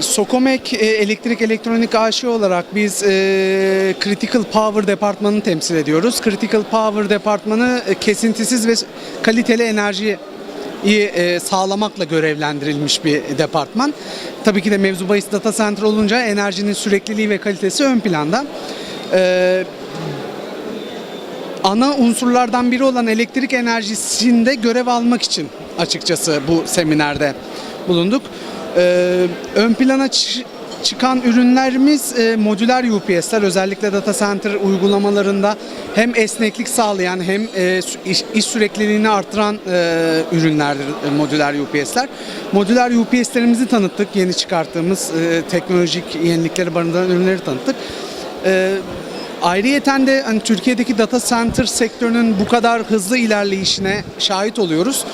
Sokomek e, Elektrik Elektronik AŞ olarak biz e, Critical Power Departmanı'nı temsil ediyoruz. Critical Power Departmanı e, kesintisiz ve kaliteli enerjiyi e, sağlamakla görevlendirilmiş bir departman. Tabii ki de mevzu bahis data center olunca enerjinin sürekliliği ve kalitesi ön planda. Ana unsurlardan biri olan elektrik enerjisinde görev almak için açıkçası bu seminerde bulunduk. Ee, ön plana çı- çıkan ürünlerimiz e, modüler UPS'ler özellikle data center uygulamalarında hem esneklik sağlayan hem e, iş, iş sürekliliğini artıran e, ürünlerdir e, modüler UPS'ler. Modüler UPS'lerimizi tanıttık. Yeni çıkarttığımız e, teknolojik yenilikleri barındıran ürünleri tanıttık. E, Ayrıyeten de hani Türkiye'deki data center sektörünün bu kadar hızlı ilerleyişine şahit oluyoruz.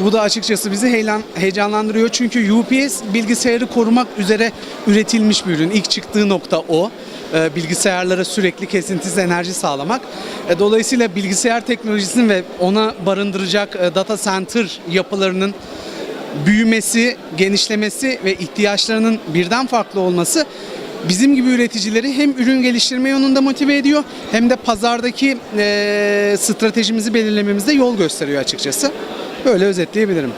Bu da açıkçası bizi heyelan, heyecanlandırıyor çünkü UPS bilgisayarı korumak üzere üretilmiş bir ürün. İlk çıktığı nokta o. Ee, bilgisayarlara sürekli kesintisiz enerji sağlamak. E, dolayısıyla bilgisayar teknolojisinin ve ona barındıracak e, data center yapılarının büyümesi, genişlemesi ve ihtiyaçlarının birden farklı olması bizim gibi üreticileri hem ürün geliştirme yolunda motive ediyor hem de pazardaki eee, stratejimizi belirlememizde yol gösteriyor açıkçası. Böyle özetleyebilirim.